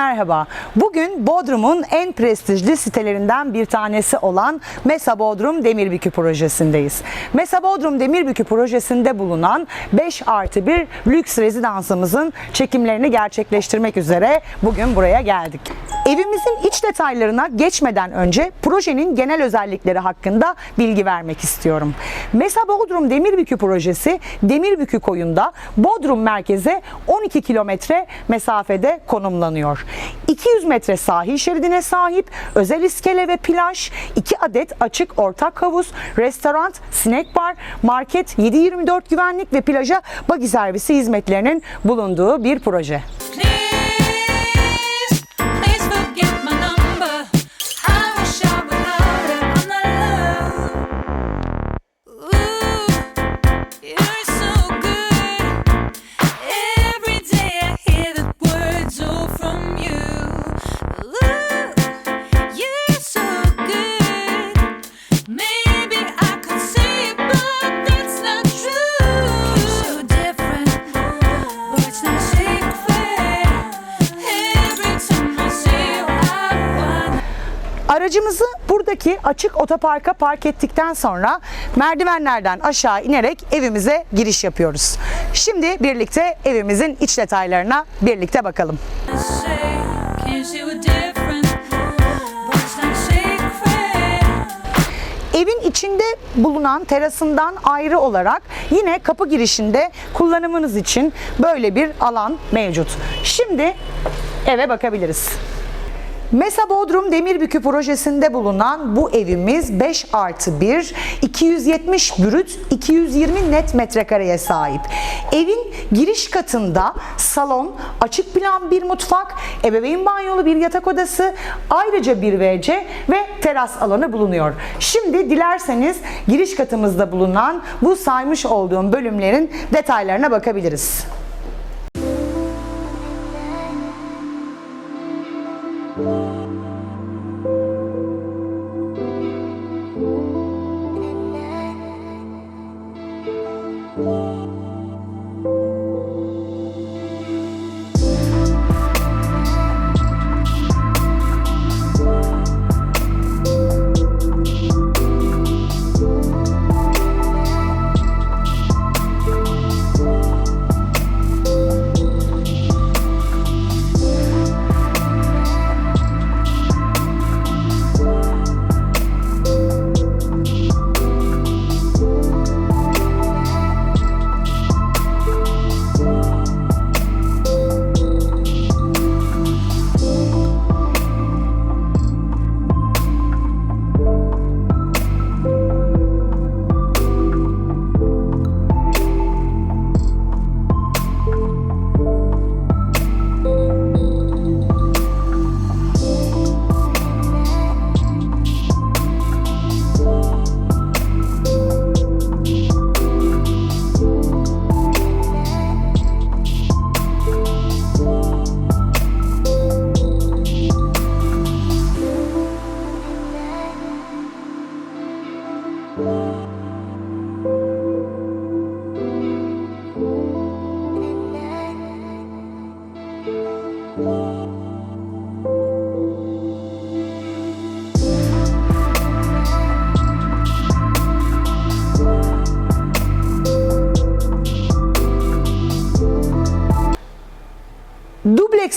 Merhaba. Bugün Bodrum'un en prestijli sitelerinden bir tanesi olan Mesa Bodrum Demirbükü projesindeyiz. Mesa Bodrum Demirbükü projesinde bulunan 5 artı 1 lüks rezidansımızın çekimlerini gerçekleştirmek üzere bugün buraya geldik. Evimizin iç detaylarına geçmeden önce projenin genel özellikleri hakkında bilgi vermek istiyorum. Mesa Bodrum Demirbükü projesi Demirbükü koyunda Bodrum merkeze 12 kilometre mesafede konumlanıyor. 200 metre sahil şeridine sahip özel iskele ve plaj, 2 adet açık ortak havuz, restoran, snack bar, market, 7-24 güvenlik ve plaja bagi servisi hizmetlerinin bulunduğu bir proje. Aracımızı buradaki açık otoparka park ettikten sonra merdivenlerden aşağı inerek evimize giriş yapıyoruz. Şimdi birlikte evimizin iç detaylarına birlikte bakalım. Evin içinde bulunan terasından ayrı olarak yine kapı girişinde kullanımınız için böyle bir alan mevcut. Şimdi eve bakabiliriz. Mesa Bodrum Demirbükü projesinde bulunan bu evimiz 5 artı 1, 270 brüt, 220 net metrekareye sahip. Evin giriş katında salon, açık plan bir mutfak, ebeveyn banyolu bir yatak odası, ayrıca bir WC ve teras alanı bulunuyor. Şimdi dilerseniz giriş katımızda bulunan bu saymış olduğum bölümlerin detaylarına bakabiliriz.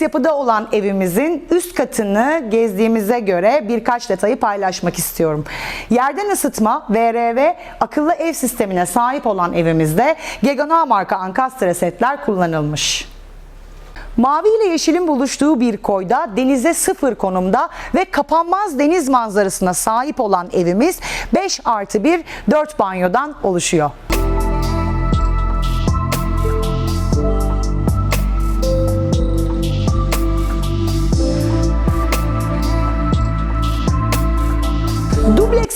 Yapıda olan evimizin üst katını gezdiğimize göre birkaç detayı paylaşmak istiyorum. Yerden ısıtma, VRV, akıllı ev sistemine sahip olan evimizde Gegana marka ankastre setler kullanılmış. Mavi ile yeşilin buluştuğu bir koyda denize sıfır konumda ve kapanmaz deniz manzarasına sahip olan evimiz 5 artı 1 4 banyodan oluşuyor.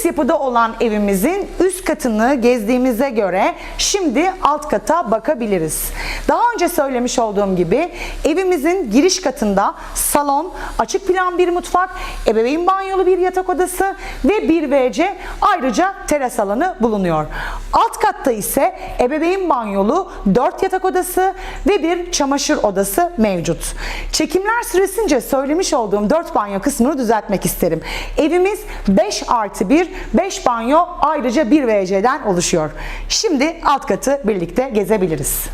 Dubleks yapıda olan evimizin üst katını gezdiğimize göre şimdi alt kata bakabiliriz. Daha önce söylemiş olduğum gibi evimizin giriş katında salon, açık plan bir mutfak, ebeveyn banyolu bir yatak odası ve bir WC ayrıca teras alanı bulunuyor. Alt katta ise ebeveyn banyolu 4 yatak odası ve bir çamaşır odası mevcut. Çekimler süresince söylemiş olduğum 4 banyo kısmını düzeltmek isterim. Evimiz 5 artı 1, 5 banyo ayrıca 1 WC'den oluşuyor. Şimdi alt katı birlikte gezebiliriz.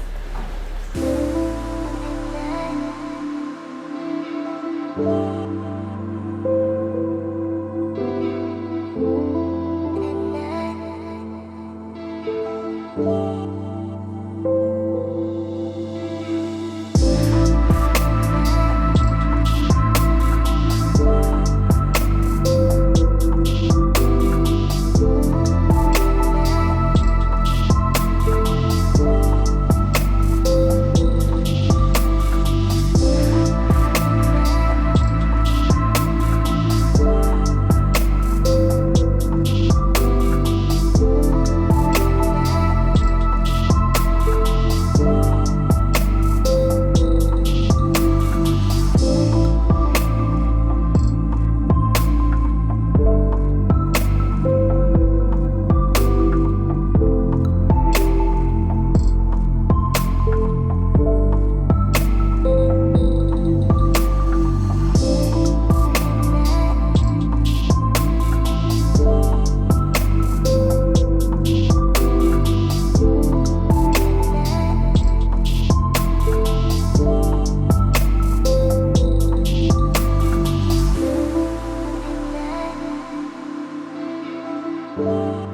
Thank you.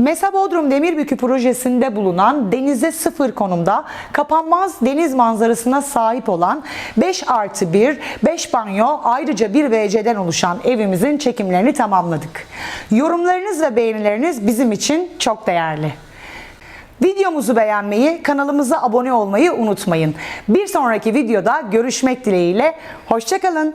Mesa Bodrum Demirbükü projesinde bulunan denize sıfır konumda kapanmaz deniz manzarasına sahip olan 5 artı 1, 5 banyo ayrıca bir WC'den oluşan evimizin çekimlerini tamamladık. Yorumlarınız ve beğenileriniz bizim için çok değerli. Videomuzu beğenmeyi, kanalımıza abone olmayı unutmayın. Bir sonraki videoda görüşmek dileğiyle, hoşçakalın.